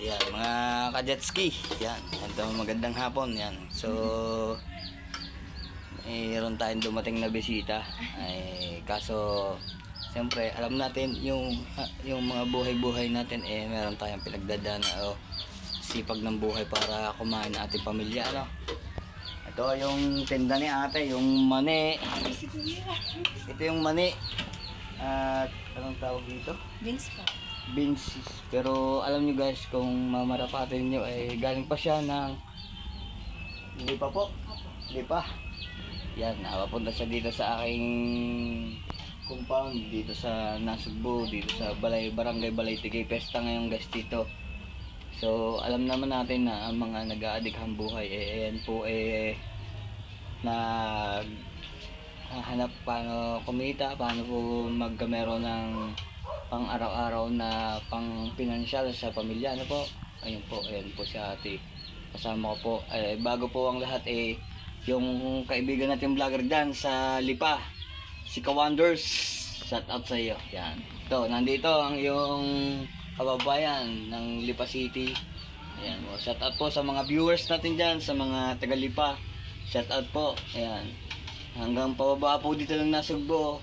Yan, mga kajetski. Yan, ito magandang hapon. Yan. So, mayroon tayong dumating na bisita. Ay, kaso, siyempre, alam natin yung yung mga buhay-buhay natin eh meron tayong pinagdadaan o sipag ng buhay para kumain ng ating pamilya, ano? Ito yung tinda ni ate, yung mani. Ito yung mani. At anong tawag dito? Beans po. Beans pero alam nyo guys kung mamarapatin nyo ay galing pa siya ng lipa po. Lipa yan napapunta siya dito sa aking compound dito sa Nasugbo dito sa Balay Barangay Balay Tigay Pesta ngayon guys dito. So alam naman natin na ang mga nag-aadikhang buhay eh ayan po eh nag hahanap paano kumita, paano po magkamero ng pang araw-araw na pang pinansyal sa pamilya. Ano po? Ayun po, ayun po si ate. Kasama ko po. Eh, bago po ang lahat eh, yung kaibigan natin vlogger dyan sa Lipa, si Kawanders. Shout out sa iyo. Yan. Ito, nandito ang yung kababayan ng Lipa City. Ayan po. Shout out po sa mga viewers natin dyan, sa mga taga Lipa. Shout out po. Ayan. Hanggang pababa po dito lang nasugbo.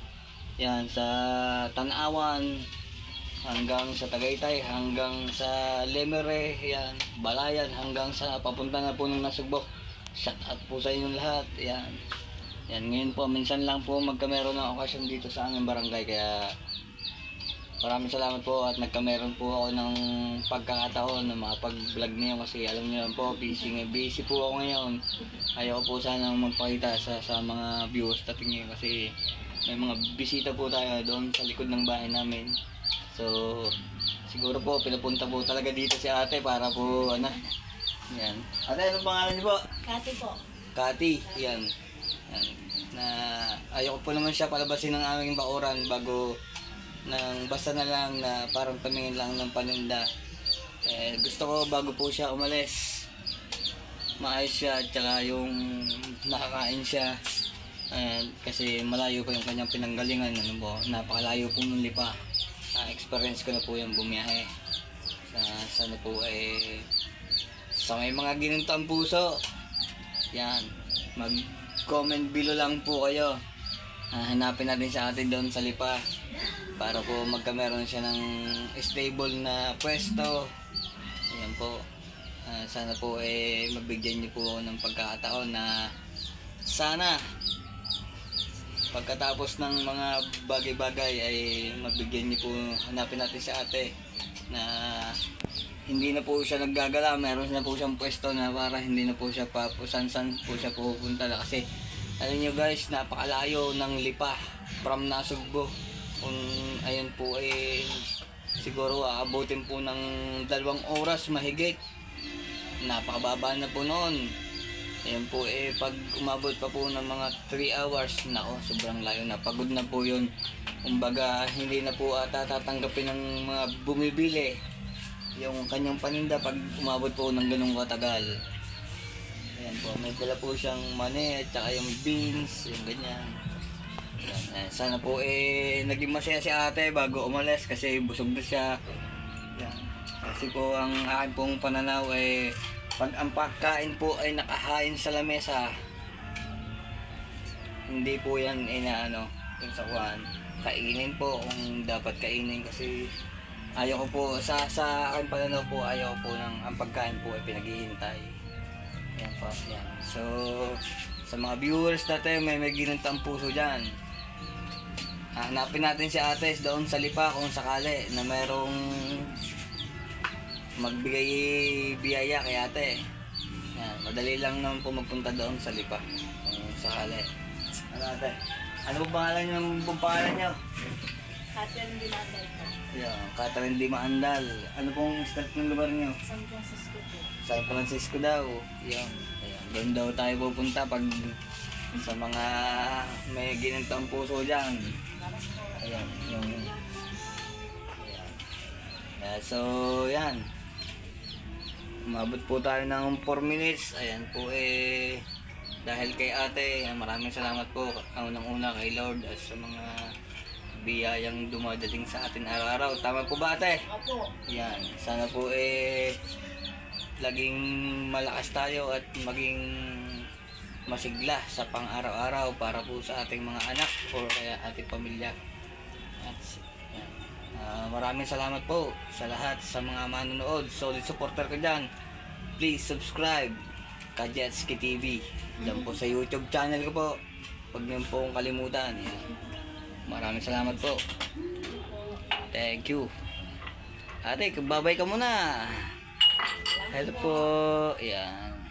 Yan, sa Tanawan. Hanggang sa Tagaytay, hanggang sa Lemere, yan, Balayan, hanggang sa papunta na po ng Nasugbo. Shout out po sa inyong lahat. Yan. Yan, ngayon po, minsan lang po magkamero ng okasyon dito sa aming barangay. Kaya maraming salamat po at nagkameron po ako ng pagkakataon na makapag-vlog niyo kasi alam niyo lang po, busy, busy po ako ngayon ayaw po sana magpakita sa, sa mga viewers natin ngayon kasi may mga bisita po tayo doon sa likod ng bahay namin. So, siguro po, pinapunta po talaga dito si ate para po, ano, yan. Ate, anong pangalan niyo po? Kati po. Kati, yan. yan. Na, ayaw ko po naman siya palabasin ng aming bakuran bago nang basta na lang na parang tumingin lang ng paninda. Eh, gusto ko bago po siya umalis, maayos siya at saka yung nakakain siya Ayan, kasi malayo pa yung kanyang pinanggalingan ano po, napakalayo po ng lipa. Ah, experience ko na po yung bumiyahe. Sa sana po eh sa may mga ginunto ang puso. Yan. Mag comment below lang po kayo. Ah, hanapin natin sa atin doon sa lipa. Para po magkameron siya ng stable na pwesto. Ayan po. Ah, sana po eh mabigyan niyo po ng pagkakataon na sana pagkatapos ng mga bagay-bagay ay mabigyan niyo po hanapin natin si ate na hindi na po siya naggagala. Meron na po siyang pwesto na para hindi na po siya papusan-san po siya pupunta na. Kasi alam niyo guys napakalayo ng lipa from Nasugbo. Kung ayun po eh siguro aabutin po ng dalawang oras mahigit. Napakababa na po noon Ayan po eh, pag umabot pa po ng mga 3 hours, nako, sobrang layo na. Pagod na po yun. Kumbaga, hindi na po ata tatanggapin ng mga bumibili yung kanyang paninda pag umabot po ng ganung katagal. Ayan po, may dala po siyang mani at saka yung beans, yung ganyan. Ayan, eh, sana po eh, naging masaya si ate bago umalis kasi busog na siya. Ayan. Kasi po ang akin pong pananaw ay pag ang pagkain po ay nakahain sa lamesa, hindi po yan inaano yung sa kuhan. Kainin po kung dapat kainin kasi ayaw ko po, sa, sa akin pananaw po, ayaw po ng ang pagkain po ay pinaghihintay. Yan po, yan. So, sa mga viewers natin, may may ginantang puso dyan. Hanapin natin si Ates doon sa lipa kung sakali na mayroong magbigay biyaya kay ate. Yan, madali lang naman po magpunta doon sa lipa kung sakali. Ano ate? Ano po pangalan niyo? Pong pangalan niyo? Ang dinatay po. Yan, Catherine Di Maandal. Ano pong start ng lugar niyo? San Francisco po. San Francisco daw. Yan. Ayan. Doon daw tayo pupunta pag sa mga may ginintang puso dyan. Ayan. Yung, ayan. Yeah, so, yan. Umabot po tayo ng 4 minutes. Ayan po eh. Dahil kay ate, maraming salamat po. Unang-una kay Lord at sa mga biyayang dumadating sa atin araw-araw. Tama po ba ate? Yan. Sana po eh laging malakas tayo at maging masigla sa pang-araw-araw para po sa ating mga anak o kaya ating pamilya. At Ah, maraming salamat po sa lahat sa mga manonood. Solid supporter ko dyan. Please subscribe ka Jetski TV. Yan po sa YouTube channel ko po. Huwag niyo po kong kalimutan. Yan. Maraming salamat po. Thank you. Ate, babay ka muna. Hello po. Yan.